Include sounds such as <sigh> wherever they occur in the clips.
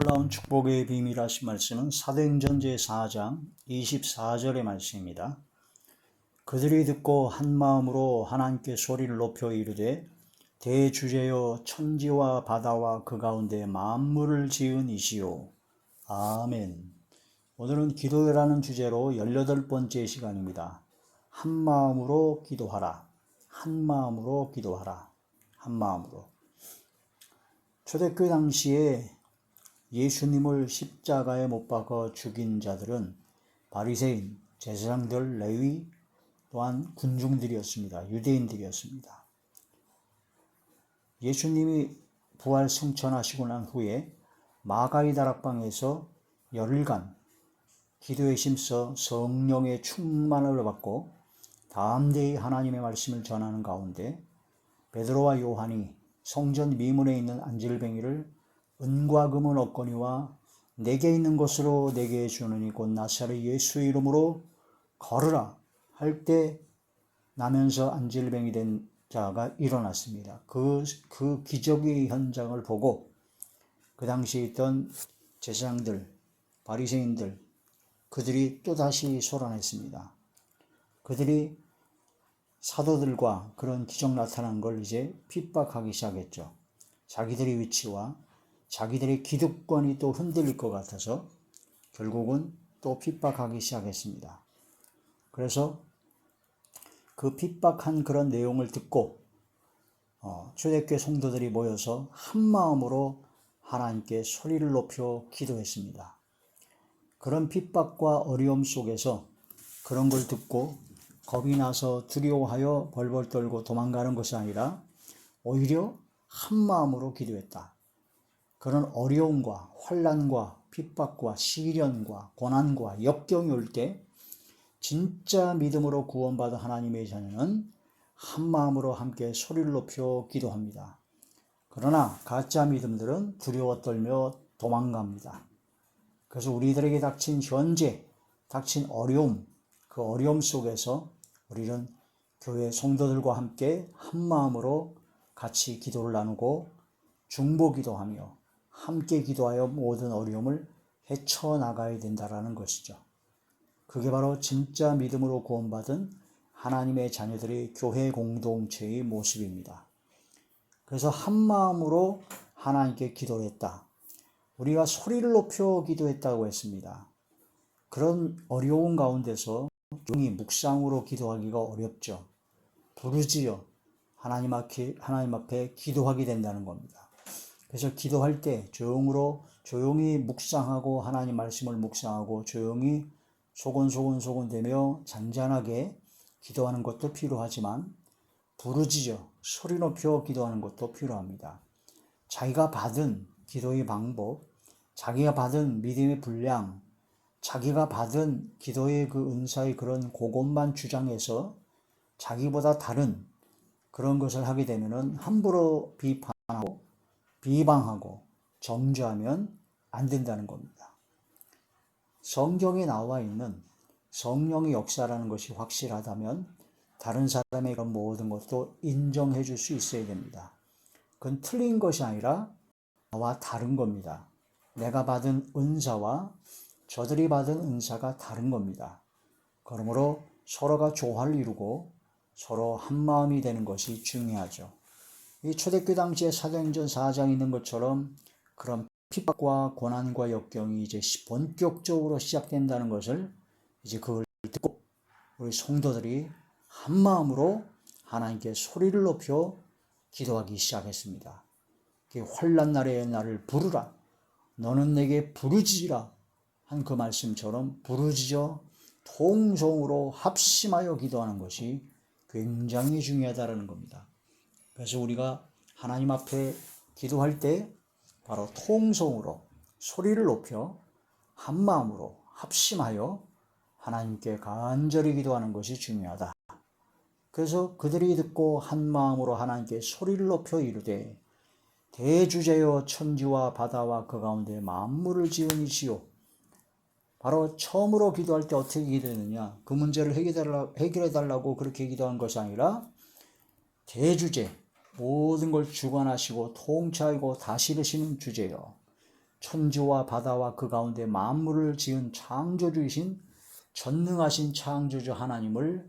놀라운 축복의 비밀 하신 말씀은 사도행전 제4장 24절의 말씀입니다. 그들이 듣고 한 마음으로 하나님께 소리를 높여 이르되 대주제여 천지와 바다와 그 가운데 만물을 지은 이시오. 아멘. 오늘은 기도라는 주제로 18번째 시간입니다. 한 마음으로 기도하라. 한 마음으로 기도하라. 한 마음으로. 초대교회 당시에 예수님을 십자가에 못 박아 죽인 자들은 바리새인, 제사장들, 레위 또한 군중들이었습니다. 유대인들이었습니다. 예수님이 부활 승천하시고 난 후에 마가이 다락방에서 열흘간 기도에 힘써 성령의 충만을 받고 담대히 하나님의 말씀을 전하는 가운데 베드로와 요한이 성전 미문에 있는 안질뱅이를 은과 금은 없거니와 내게 있는 것으로 내게 주느니 곧 나사렛 예수 이름으로 걸으라 할 때 나면서 안질뱅이 된 자가 일어났습니다. 그, 그 기적의 현장을 보고 그 당시에 있던 제사장들, 바리새인들 그들이 또다시 소란했습니다. 그들이 사도들과 그런 기적 나타난 걸 이제 핍박하기 시작했죠. 자기들의 위치와 자기들의 기득권이 또 흔들릴 것 같아서 결국은 또 핍박하기 시작했습니다. 그래서 그 핍박한 그런 내용을 듣고 어, 초대교회 성도들이 모여서 한 마음으로 하나님께 소리를 높여 기도했습니다. 그런 핍박과 어려움 속에서 그런 걸 듣고 겁이 나서 두려워하여 벌벌 떨고 도망가는 것이 아니라 오히려 한 마음으로 기도했다. 그런 어려움과 환란과 핍박과 시련과 고난과 역경이 올 때 진짜 믿음으로 구원받은 하나님의 자녀는 한 마음으로 함께 소리를 높여 기도합니다. 그러나 가짜 믿음들은 두려워 떨며 도망갑니다. 그래서 우리들에게 닥친 현재, 닥친 어려움, 그 어려움 속에서 우리는 교회 성도들과 함께 한 마음으로 같이 기도를 나누고 중보 기도하며 함께 기도하여 모든 어려움을 헤쳐나가야 된다라는 것이죠. 그게 바로 진짜 믿음으로 구원받은 하나님의 자녀들의 교회 공동체의 모습입니다. 그래서 한 마음으로 하나님께 기도했다. 우리가 소리를 높여 기도했다고 했습니다. 그런 어려운 가운데서 종이 묵상으로 기도하기가 어렵죠. 부르지요. 하나님 앞에, 하나님 앞에 기도하게 된다는 겁니다. 그래서 기도할 때 조용으로 조용히 묵상하고 하나님 말씀을 묵상하고 조용히 소곤소곤소곤 되며 잔잔하게 기도하는 것도 필요하지만 부르짖어 소리 높여 기도하는 것도 필요합니다. 자기가 받은 기도의 방법, 자기가 받은 믿음의 분량, 자기가 받은 기도의 그 은사의 그런 그것만 주장해서 자기보다 다른 그런 것을 하게 되면은 함부로 비판하고 비방하고 정죄하면 안 된다는 겁니다. 성경에 나와 있는 성령의 역사라는 것이 확실하다면 다른 사람의 그런 모든 것도 인정해 줄 수 있어야 됩니다. 그건 틀린 것이 아니라 나와 다른 겁니다. 내가 받은 은사와 저들이 받은 은사가 다른 겁니다. 그러므로 서로가 조화를 이루고 서로 한 마음이 되는 것이 중요하죠. 이 초대교 당시에 사도행전 4장 있는 것처럼 그런 핍박과 고난과 역경이 이제 본격적으로 시작된다는 것을 이제 그걸 듣고 우리 성도들이 한 마음으로 하나님께 소리를 높여 기도하기 시작했습니다. 환란 날에 나를 부르라. 너는 내게 부르짖으라. 한 그 말씀처럼 부르짖어 통성으로 합심하여 기도하는 것이 굉장히 중요하다는 겁니다. 그래서 우리가 하나님 앞에 기도할 때 바로 통성으로 소리를 높여 한 마음으로 합심하여 하나님께 간절히 기도하는 것이 중요하다. 그래서 그들이 듣고 한 마음으로 하나님께 소리를 높여 이르되 대주제여 천지와 바다와 그 가운데 만물을 지은 이시오. 바로 처음으로 기도할 때 어떻게 기도했느냐? 그 문제를 해결해 달라고 그렇게 기도한 것이 아니라 대주제 모든 걸 주관하시고 통치하고 다스리시는 주제요. 천지와 바다와 그 가운데 만물을 지은 창조주이신 전능하신 창조주 하나님을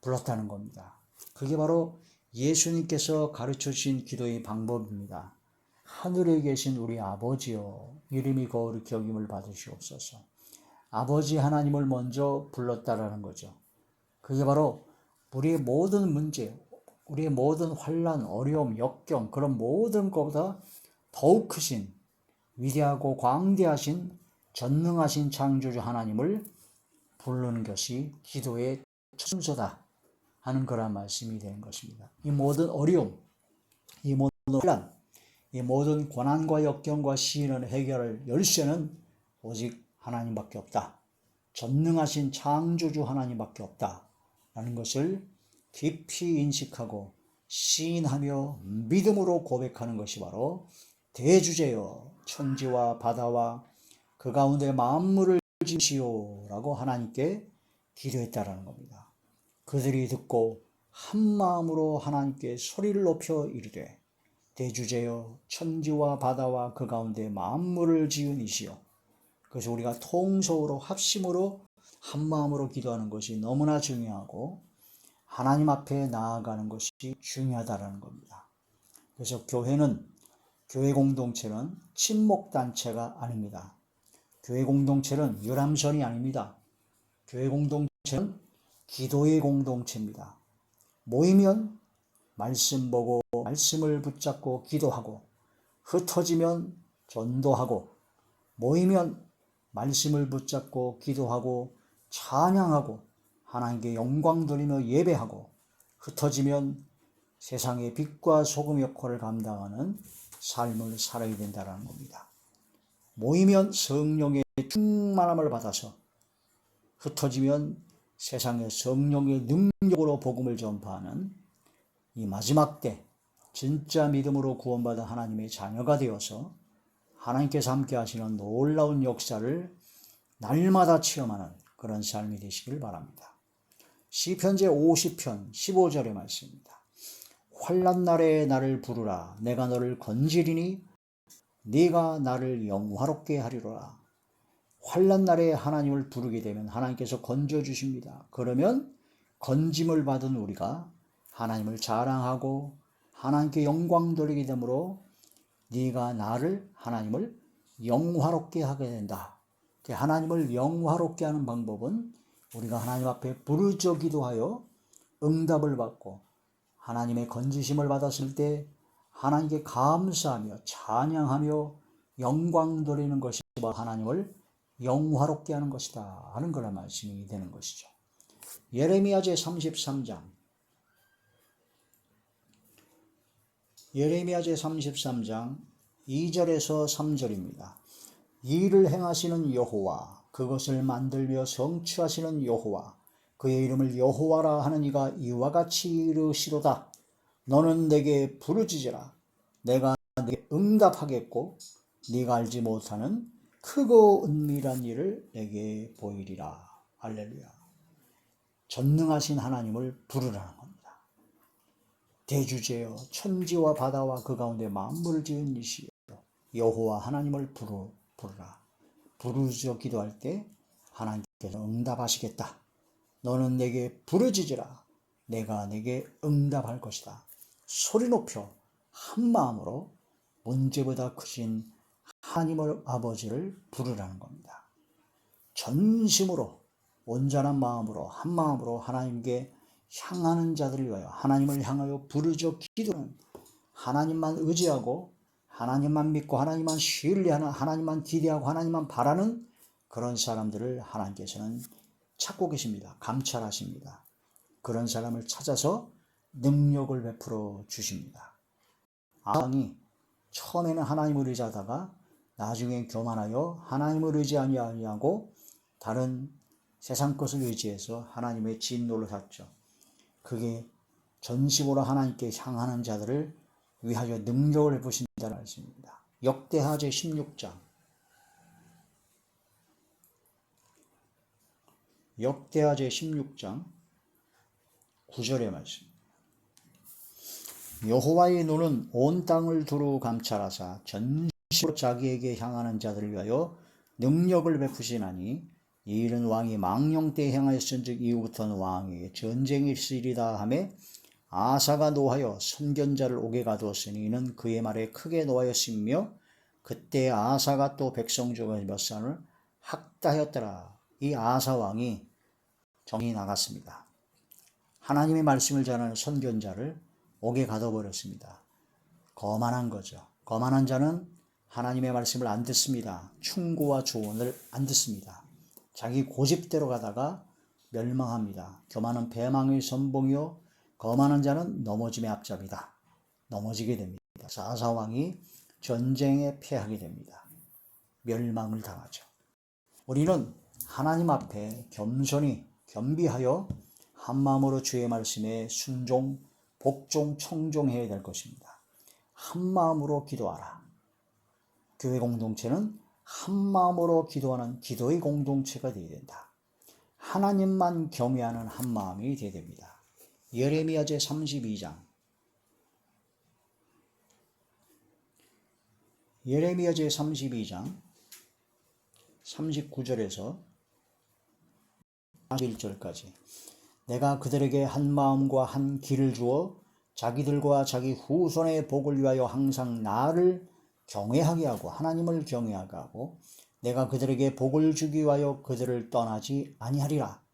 불렀다는 겁니다. 그게 바로 예수님께서 가르쳐 주신 기도의 방법입니다. 하늘에 계신 우리 아버지여 이름이 거룩히 여김을 받으시옵소서. 아버지 하나님을 먼저 불렀다라는 거죠. 그게 바로 우리의 모든 문제, 우리의 모든 환란, 어려움, 역경 그런 모든 것보다 더욱 크신 위대하고 광대하신 전능하신 창조주 하나님을 부르는 것이 기도의 순서다 하는 그런 말씀이 되는 것입니다. 이 모든 어려움, 이 모든 혼란, 이 모든 고난과 역경과 시인을 해결할 열쇠는 오직 하나님밖에 없다. 전능하신 창조주 하나님밖에 없다. 라는 것을 깊이 인식하고 시인하며 믿음으로 고백하는 것이 바로 대주제여 천지와 바다와 그 가운데 만물을 지시오라고 하나님께 기도했다라는 겁니다. 그들이 듣고 한 마음으로 하나님께 소리를 높여 이르되 대주제여 천지와 바다와 그 가운데 만물을 지은 이시여 그래서 우리가 통속으로 합심으로 한 마음으로 기도하는 것이 너무나 중요하고 하나님 앞에 나아가는 것이 중요하다라는 겁니다. 그래서 교회는 교회 공동체는 친목 단체가 아닙니다. 교회 공동체는 유람선이 아닙니다. 교회 공동체는 기도의 공동체입니다. 모이면 말씀 보고 말씀을 붙잡고 기도하고 흩어지면 전도하고 모이면 말씀을 붙잡고 기도하고 찬양하고 하나님께 영광 돌리며 예배하고 흩어지면 세상의 빛과 소금 역할을 감당하는 삶을 살아야 된다는 겁니다. 모이면 성령의 충만함을 받아서 흩어지면 세상의 성령의 능력으로 복음을 전파하는 이 마지막 때 진짜 믿음으로 구원받은 하나님의 자녀가 되어서 하나님께서 함께 하시는 놀라운 역사를 날마다 체험하는 그런 삶이 되시길 바랍니다. 시편 제 50편 15절의 말씀입니다. 환난 날에 나를 부르라 내가 너를 건지리니 네가 나를 영화롭게 하리로라. 환난 날에 하나님을 부르게 되면 하나님께서 건져 주십니다. 그러면 건짐을 받은 우리가 하나님을 자랑하고 하나님께 영광 돌리게 되므로 네가 나를 하나님을 영화롭게 하게 된다. 하나님을 영화롭게 하는 방법은 우리가 하나님 앞에 부르짖어 기도하여 응답을 받고 하나님의 건지심을 받았을 때 하나님께 감사하며 찬양하며 영광 돌리는 것이 하나님을 영화롭게 하는 것이다 하는 그런 말씀이 되는 것이죠. 예레미야 제 33장 예레미야 제 33장 2절에서 3절입니다. 일을 행하시는 여호와 그것을 만들며 성취하시는 여호와 그의 이름을 여호와라 하는 이가 이와 같이 이르시로다. 너는 내게 부르짖으라. 내가 내게 응답하겠고 네가 알지 못하는 크고 은밀한 일을 내게 보이리라. 할렐루야. 전능하신 하나님을 부르라는 겁니다. 대주제여 천지와 바다와 그 가운데 만물을 지은 이시여 여호와 하나님을 부르 부르라. 부르짖어 기도할 때 하나님께서 응답하시겠다. 너는 내게 부르짖으라. 내가 내게 응답할 것이다. 소리 높여 한 마음으로 문제보다 크신 하나님을 아버지를 부르라는 겁니다. 전심으로 온전한 마음으로 한 마음으로 하나님께 향하는 자들을 위하여 하나님을 향하여 부르짖어 기도는 하나님만 의지하고 하나님만 믿고 하나님만 신뢰하는 하나님만 기대하고 하나님만 바라는 그런 사람들을 하나님께서는 찾고 계십니다. 감찰하십니다. 그런 사람을 찾아서 능력을 베풀어 주십니다. 아왕이 처음에는 하나님을 의지하다가 나중에 교만하여 하나님을 의지 아니하고 다른 세상 것을 의지해서 하나님의 진노를 샀죠. 그게 전심으로 하나님께 향하는 자들을 위하여 능력을 베푸신다는 말씀입니다. 역대하 제 16장 역대하 제 16장 9절의 말씀 여호와의 눈은 온 땅을 두루 감찰하사 전 진심으로 자기에게 향하는 자들을 위하여 능력을 베푸시나니 이 일은 왕이 망령 때 행하였은즉 이후부터는 왕에게 전쟁이 있으리다 하매 아사가 노하여 선견자를 옥에 가두었으니 이는 그의 말에 크게 노하였으며 그때 아사가 또 백성 중에 몇 사람을 학다하였더라. 이 아사 왕이 정이 나갔습니다. 하나님의 말씀을 전하는 선견자를 옥에 가둬버렸습니다. 거만한 거죠. 거만한 자는 하나님의 말씀을 안 듣습니다. 충고와 조언을 안 듣습니다. 자기 고집대로 가다가 멸망합니다. 교만은 배망의 선봉이요 거만한 자는 넘어짐의 앞잡이다. 넘어지게 됩니다. 사사왕이 전쟁에 패하게 됩니다. 멸망을 당하죠. 우리는 하나님 앞에 겸손히 겸비하여 한 마음으로 주의 말씀에 순종, 복종, 청종해야 될 것입니다. 한 마음으로 기도하라. 교회 공동체는 한 마음으로 기도하는 기도의 공동체가 되어야 된다. 하나님만 경외하는 한 마음이 되어야 됩니다. 예레미야 제 32장. 예레미야 제 32장 39절에서 41절까지. 내가 그들에게 한 마음과 한 길을 주어 자기들과 자기 후손의 복을 위하여 항상 나를 경외하게 하고 하나님을 경외하게 하고 내가 그들에게 복을 주기 위하여 그들을 떠나지 아니하리라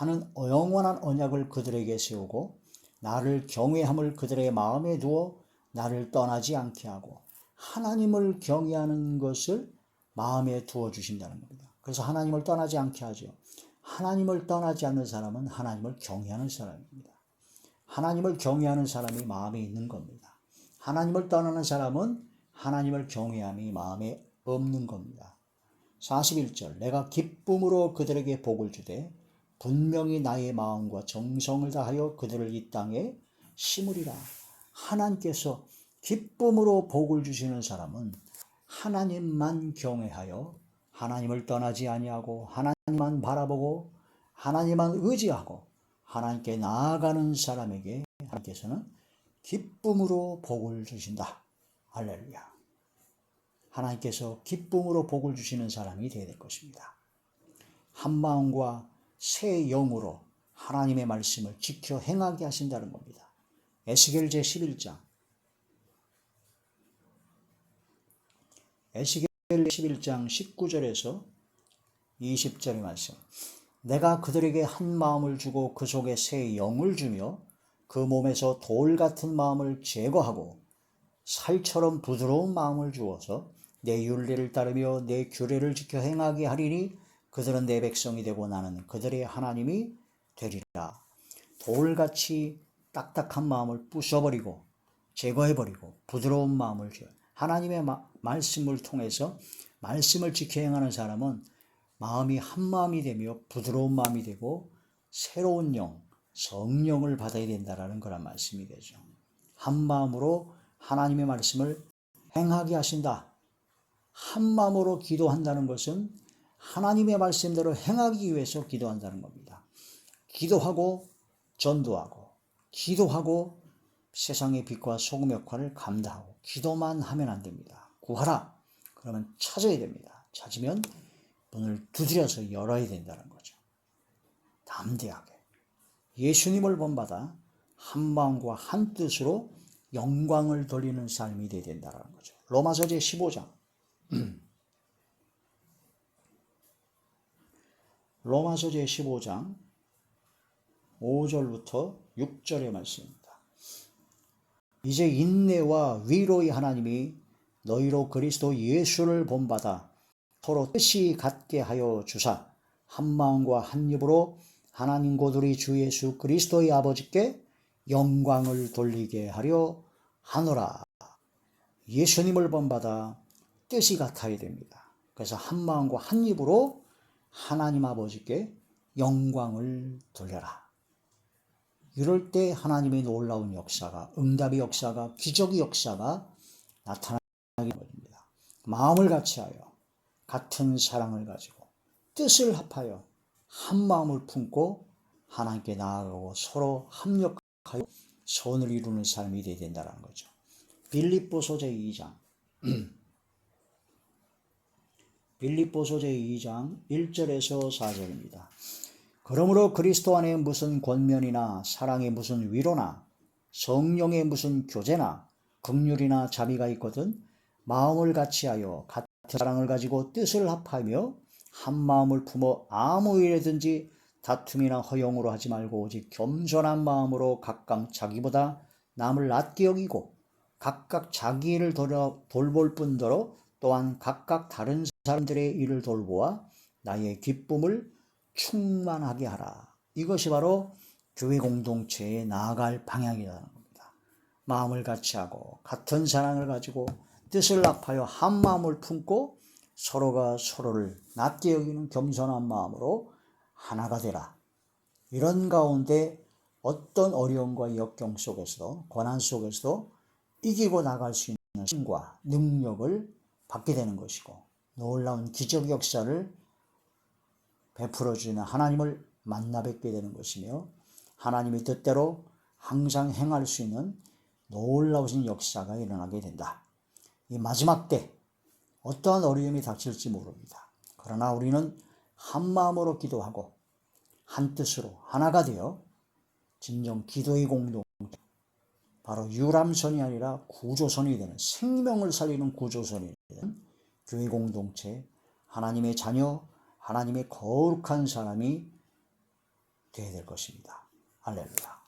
하는 영원한 언약을 그들에게 세우고 나를 경외함을 그들의 마음에 두어 나를 떠나지 않게 하고 하나님을 경외하는 것을 마음에 두어 주신다는 겁니다. 그래서 하나님을 떠나지 않게 하죠. 하나님을 떠나지 않는 사람은 하나님을 경외하는 사람입니다. 하나님을 경외하는 사람이 마음에 있는 겁니다. 하나님을 떠나는 사람은 하나님을 경외함이 마음에 없는 겁니다. 41절 내가 기쁨으로 그들에게 복을 주되 분명히 나의 마음과 정성을 다하여 그들을 이 땅에 심으리라. 하나님께서 기쁨으로 복을 주시는 사람은 하나님만 경외하여 하나님을 떠나지 아니하고 하나님만 바라보고 하나님만 의지하고 하나님께 나아가는 사람에게 하나님께서는 기쁨으로 복을 주신다. 할렐루야. 하나님께서 기쁨으로 복을 주시는 사람이 되어야 될 것입니다. 한 마음과 새 영으로 하나님의 말씀을 지켜 행하게 하신다는 겁니다. 에스겔 제 11장 에스겔 11장 19절에서 20절의 말씀. 내가 그들에게 한 마음을 주고 그 속에 새 영을 주며 그 몸에서 돌 같은 마음을 제거하고 살처럼 부드러운 마음을 주어서 내 윤례를 따르며 내 규례를 지켜 행하게 하리니 그들은 내 백성이 되고 나는 그들의 하나님이 되리라. 돌같이 딱딱한 마음을 부숴버리고 제거해버리고 부드러운 마음을 줘. 하나님의 마, 말씀을 통해서 말씀을 지켜 행하는 사람은 마음이 한 마음이 되며 부드러운 마음이 되고 새로운 영, 성령을 받아야 된다라는 거란 말씀이 되죠. 한 마음으로 하나님의 말씀을 행하게 하신다. 한 마음으로 기도한다는 것은 하나님의 말씀대로 행하기 위해서 기도한다는 겁니다. 기도하고 전도하고 기도하고 세상의 빛과 소금 역할을 감당하고 기도만 하면 안 됩니다. 구하라. 그러면 찾아야 됩니다. 찾으면 문을 두드려서 열어야 된다는 거죠. 담대하게. 예수님을 본받아 한 마음과 한 뜻으로 영광을 돌리는 삶이 되어야 된다는 거죠. 로마서 제 15장. <clears throat> 로마서 제 15장 5절부터 6절의 말씀입니다. 이제 인내와 위로의 하나님이 너희로 그리스도 예수를 본받아 서로 뜻이 같게 하여 주사 한 마음과 한 입으로 하나님 고들이 주 예수 그리스도의 아버지께 영광을 돌리게 하려 하노라. 예수님을 본받아 뜻이 같아야 됩니다. 그래서 한 마음과 한 입으로 하나님 아버지께 영광을 돌려라. 이럴 때 하나님의 놀라운 역사가, 응답의 역사가, 기적의 역사가 나타나게 됩니다. 마음을 같이하여 같은 사랑을 가지고 뜻을 합하여 한 마음을 품고 하나님께 나아가고 서로 합력하여 선을 이루는 삶이 되어야 된다는 거죠. 빌립보 소재 2장 빌립보서 제2장 1절에서 4절입니다. 그러므로 그리스도 안에 무슨 권면이나 사랑의 무슨 위로나 성령의 무슨 교제나 극률이나 자비가 있거든 마음을 같이하여 같은 사랑을 가지고 뜻을 합하며 한 마음을 품어 아무 일에든지 다툼이나 허용으로 하지 말고 오직 겸손한 마음으로 각각 자기보다 남을 낮게 여기고 각각 자기 일을 돌아- 돌볼 뿐더러 또한 각각 다른 사람들의 일을 돌보아 나의 기쁨을 충만하게 하라. 이것이 바로 교회 공동체에 나아갈 방향이라는 겁니다. 마음을 같이 하고 같은 사랑을 가지고 뜻을 합하여 한 마음을 품고 서로가 서로를 낮게 여기는 겸손한 마음으로 하나가 되라. 이런 가운데 어떤 어려움과 역경 속에서도 고난 속에서도 이기고 나갈 수 있는 힘과 능력을 받게 되는 것이고 놀라운 기적 역사를 베풀어 주는 하나님을 만나 뵙게 되는 것이며 하나님의 뜻대로 항상 행할 수 있는 놀라우신 역사가 일어나게 된다. 이 마지막 때 어떠한 어려움이 닥칠지 모릅니다. 그러나 우리는 한 마음으로 기도하고 한 뜻으로 하나가 되어 진정 기도의 공동 바로 유람선이 아니라 구조선이 되는 생명을 살리는 구조선이 되는 교회 공동체 하나님의 자녀 하나님의 거룩한 사람이 되어야 될 것입니다. 할렐루야.